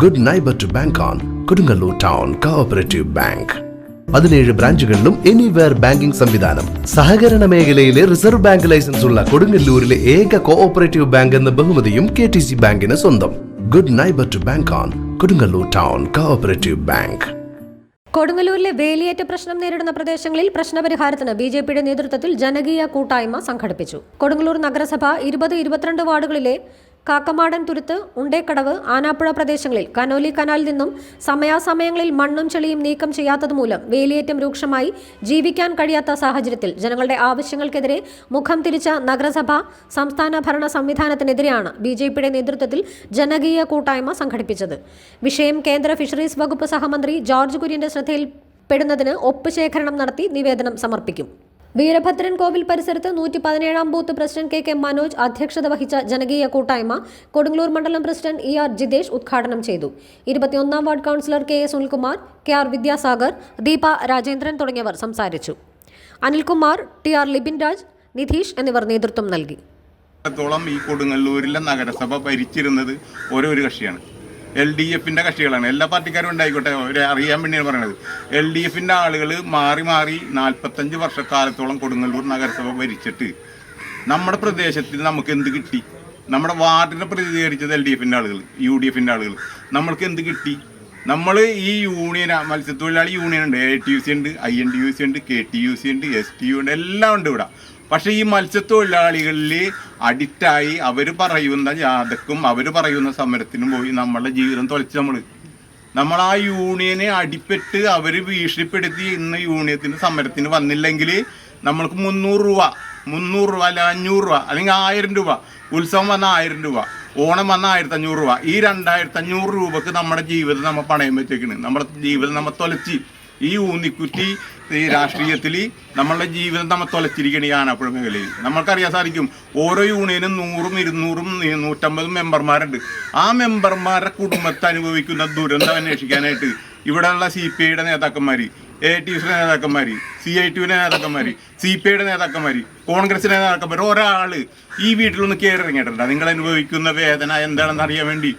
Good neighbour to bank on Kodungallur town cooperative bank പതിനേഴ് ബ്രാഞ്ചുകളിലും anywhere banking സംവിധാനം. സഹകരണ മേഖലയിലെ റിസർവ് ബാങ്ക് ലൈസൻസ് ഉള്ള കൊടുങ്ങല്ലൂരിലെ ഏക കോഓപ്പറേറ്റീവ് ബാങ്ക് എന്ന ബഹുമതിയും കെ ടി സി ബാങ്കിന് സ്വന്തം. Good neighbour to bank on Kodungallur town cooperative bank കൊടുങ്ങല്ലൂരിലെ വേലിയേറ്റ പ്രശ്നം നേരിടുന്ന പ്രദേശങ്ങളിൽ പ്രശ്നപരിഹാരത്തിന് ബി ജെ പിയുടെ നേതൃത്വത്തിൽ ജനകീയ കൂട്ടായ്മ സംഘടിപ്പിച്ചു. കൊടുങ്ങല്ലൂർ നഗരസഭ ഇരുപത് ഇരുപത്തിരണ്ട് വാർഡുകളിലെ കാക്കമാടൻ തുരുത്ത് ഉണ്ടേക്കടവ് ആനാപ്പുഴ പ്രദേശങ്ങളിൽ കനോലി കനാലിൽ നിന്നും സമയാസമയങ്ങളിൽ മണ്ണും ചെളിയും നീക്കം ചെയ്യാത്തതുമൂലം വേലിയേറ്റം രൂക്ഷമായി ജീവിക്കാൻ കഴിയാത്ത സാഹചര്യത്തിൽ ജനങ്ങളുടെ ആവശ്യങ്ങൾക്കെതിരെ മുഖം തിരിച്ച നഗരസഭ സംസ്ഥാന ഭരണ സംവിധാനത്തിനെതിരെയാണ് ബി ജെ പിയുടെ നേതൃത്വത്തിൽ ജനകീയ കൂട്ടായ്മ സംഘടിപ്പിച്ചത്. വിഷയം കേന്ദ്ര ഫിഷറീസ് വകുപ്പ് സഹമന്ത്രി ജോർജ് കുര്യന്റെ ശ്രദ്ധയിൽപ്പെടുന്നതിന് ഒപ്പ് ശേഖരണം നടത്തി നിവേദനം സമർപ്പിക്കും. വീരഭദ്രൻ കോവിൽ പരിസരത്ത് നൂറ്റി പതിനേഴാം booth president K K Manoj അധ്യക്ഷത വഹിച്ച ജനകീയ കൂട്ടായ്മ കൊടുങ്ങല്ലൂർ മണ്ഡലം പ്രസിഡന്റ് ഇ ആർ ജിതേഷ് ഉദ്ഘാടനം ചെയ്തു. ഇരുപത്തിയൊന്നാം ward councillor K A Sunilkumar K R Vidyasagar Deepa Rajendran തുടങ്ങിയവർ സംസാരിച്ചു. അനിൽകുമാർ ടി ആർ ലിബിൻ രാജ് നിധീഷ് എന്നിവർ നേതൃത്വം നൽകി. ഈ കൊടുങ്ങല്ലൂരിലെ നഗരസഭ ഭരിച്ചിരുന്നത് ഓരോ ഒരു കക്ഷിയാണ്. എൽ ഡി എഫിന്റെ കക്ഷികളാണ്. എല്ലാ പാർട്ടിക്കാരും ഉണ്ടായിക്കോട്ടെ അവരെ അറിയാൻ വേണ്ടിയാണ് പറയുന്നത് എൽ ഡി എഫിന്റെ ആളുകൾ മാറി മാറി നാൽപ്പത്തഞ്ച് വർഷക്കാലത്തോളം കൊടുങ്ങല്ലൂർ നഗരസഭ ഭരിച്ചിട്ട് നമ്മുടെ പ്രദേശത്തിൽ നമുക്ക് എന്ത് കിട്ടി? നമ്മുടെ വാർഡിനെ പ്രതിനിധീകരിച്ചത് എൽ ഡി എഫിന്റെ ആളുകൾ യു ഡി എഫിന്റെ ആളുകൾ നമ്മൾക്ക് എന്ത് കിട്ടി? നമ്മൾ ഈ യൂണിയൻ മത്സ്യത്തൊഴിലാളി യൂണിയൻ ഉണ്ട്. എ ടി യു സി ഉണ്ട് I N T U C ഉണ്ട് കെ ടി യു സി ഉണ്ട് എസ് ടി യു ഉണ്ട് എല്ലാം ഉണ്ട് ഇവിടെ. പക്ഷേ ഈ മത്സ്യത്തൊഴിലാളികളിൽ അഡിക്റ്റായി അവർ പറയുന്ന ജാഥക്കും അവർ പറയുന്ന സമരത്തിനും പോയി നമ്മളുടെ ജീവിതം തുളച്ച് നമ്മൾ നമ്മൾ ആ യൂണിയനെ അടിപ്പെട്ട് അവർ ഭീഷണിപ്പെടുത്തി ഇന്ന് യൂണിയത്തിന് സമരത്തിന് വന്നില്ലെങ്കിൽ നമ്മൾക്ക് മുന്നൂറ് രൂപ മുന്നൂറ് രൂപ അല്ല അഞ്ഞൂറ് രൂപ അല്ലെങ്കിൽ ആയിരം രൂപ. ഉത്സവം വന്ന ആയിരം രൂപ ഓണം വന്ന ആയിരത്തി അഞ്ഞൂറ് രൂപ. ഈ രണ്ടായിരത്തി അഞ്ഞൂറ് രൂപക്ക് നമ്മുടെ ജീവിതം നമ്മൾ പണയം വെച്ചേക്കണ്. നമ്മുടെ ജീവിതം നമ്മൾ തൊലച്ചി. ഈ ഊന്നിക്കുറ്റി ഈ രാഷ്ട്രീയത്തിൽ നമ്മളുടെ ജീവിതം നമ്മൾ തൊലച്ചിരിക്കണം ഈ ആനാപ്പുഴ മേഖലയിൽ നമ്മൾക്കറിയാൻ സാധിക്കും ഓരോ യൂണിയനും നൂറും ഇരുന്നൂറും നൂറ്റമ്പതും മെമ്പർമാരുണ്ട്. ആ മെമ്പർമാരുടെ കുടുംബത്തെ അനുഭവിക്കുന്ന ദുരന്തം അന്വേഷിക്കാനായിട്ട് ഇവിടെയുള്ള സി പി ഐയുടെ നേതാക്കന്മാർ എ ടി എസിന്റെ നേതാക്കന്മാർ സി ഐ ടിയുടെ നേതാക്കന്മാർ സി പി ഐയുടെ നേതാക്കന്മാർ കോൺഗ്രസിന്റെ നേതാക്കന്മാർ ഒരാൾ ഈ വീട്ടിലൊന്ന് കയറി ഇറങ്ങിയിട്ടുണ്ട് നിങ്ങൾ അനുഭവിക്കുന്ന വേദന എന്താണെന്ന് അറിയാൻ വേണ്ടി